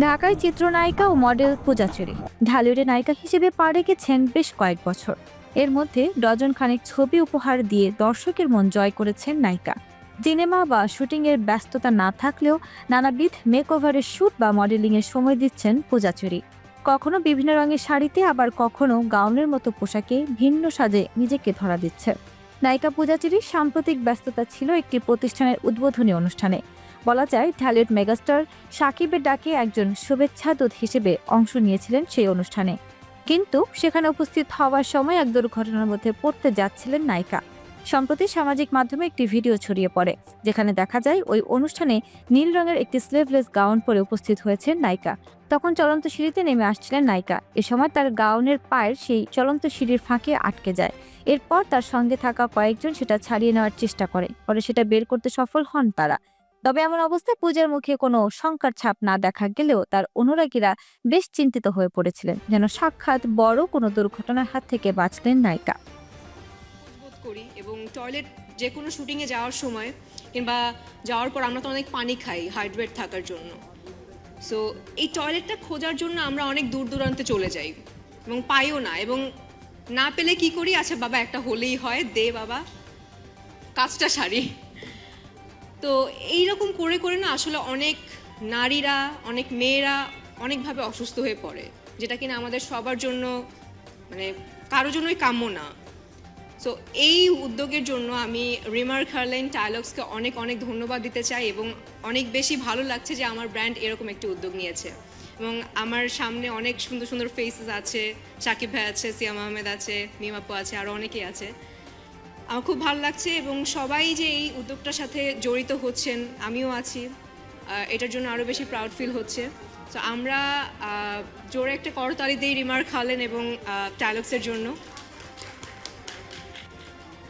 ঢাকায় চিত্রনায়িকা ও মডেল পূজা চুরি। ঢালিউডে নায়িকা হিসেবে পা রেখেছেন বেশ কয়েক বছর। এর মধ্যে ডজন খানেক ছবি উপহার দিয়ে দর্শকের মন জয় করেছেন নায়িকা। সিনেমা বা শুটিংয়ের ব্যস্ততা না থাকলেও নানাবিধ মেকওভারের শ্যুট বা মডেলিংয়ের সময় দিচ্ছেন পূজা চেরি। কখনো বিভিন্ন রঙের শাড়িতে, আবার কখনো গাউনের মতো পোশাকে ভিন্ন সাজে নিজেকে ধরা দিচ্ছে। নায়িকা পূজাচিরির সাম্প্রতিক ব্যস্ততা ছিল একটি প্রতিষ্ঠানের উদ্বোধনী অনুষ্ঠানে। বলা যায় ঢালিউড মেগাস্টার সাকিবের ডাকে একজন শুভেচ্ছা দূত হিসেবে অংশ নিয়েছিলেন সেই অনুষ্ঠানে। কিন্তু সেখানে উপস্থিত হওয়ার সময় এক দুর্ঘটনার মধ্যে পড়তে যাচ্ছিলেন নায়িকা। সম্প্রতি সামাজিক মাধ্যমে একটি ভিডিও ছড়িয়ে পড়ে, যেখানে দেখা যায় ওই অনুষ্ঠানে নীল রঙের একটি স্লিভলেস গাউন পরে উপস্থিত হয়েছেন নায়িকা। তখন চলন্ত সিঁড়িতে নেমে আসছিলেন নায়িকা। এ সময় তার গাউনের পায়ের সেই চলন্ত সিঁড়ির ফাঁকে আটকে যায়। এরপর তার সঙ্গে থাকা কয়েকজন সেটা ছাড়িয়ে নেওয়ার চেষ্টা করে, পরে সেটা বের করতে সফল হন তারা। তবে এমন অবস্থায় পূজার মুখে কোনো শঙ্কার ছাপ না দেখা গেলেও তার অনুরাগীরা বেশ চিন্তিত হয়ে পড়েছিলেন, যেন সাক্ষাৎ বড় কোনো দুর্ঘটনার হাত থেকে বাঁচলেন নায়িকা। করি এবং টয়লেট যে কোনো শুটিংয়ে যাওয়ার সময় কিংবা যাওয়ার পর আমরা তো অনেক পানি খাই, হাইড্রেট থাকার জন্য। সো এই টয়লেটটা খোঁজার জন্য আমরা অনেক দূর দূরান্তে চলে যাই এবং পাইও না এবং না পেলে কি করি? আচ্ছা বাবা, একটা হলেই হয়, দে বাবা, কাজটা সারি। তো এই রকম করে করে না আসলে অনেক নারীরা, অনেক মেয়েরা অনেকভাবে অসুস্থ হয়ে পড়ে, যেটা কিনা আমাদের সবার জন্য মানে কারোর জন্যই কাম্য না। সো এই উদ্যোগের জন্য আমি রিমার খারলাইন টাইলক্সকে অনেক অনেক ধন্যবাদ দিতে চাই এবং অনেক বেশি ভালো লাগছে যে আমার ব্র্যান্ড এরকম একটি উদ্যোগ নিয়েছে। এবং আমার সামনে অনেক সুন্দর সুন্দর ফেসেস আছে, সাকিব ভাই আছে, সিয়াম আহমেদ আছে মিমাপু আছে আরও অনেকেই আছে। আমার খুব ভালো লাগছে এবং সবাই যে এই উদ্যোগটার সাথে জড়িত হচ্ছেন, আমিও আছি। এটার জন্য আরও বেশি প্রাউড ফিল হচ্ছে। তো আমরা জোরে একটা করতালি দিই রিমার খালেন এবং টাইলক্সের জন্য।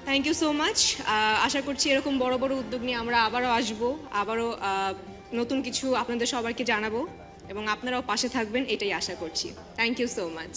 থ্যাংক ইউ সো মাচ আশা করছি এরকম বড় বড় উদ্যোগ নিয়ে আমরা আবারও আসব, আবারও নতুন কিছু আপনাদের সবাইকে জানাব এবং আপনারাও পাশে থাকবেন, এটাই আশা করছি। Thank you so much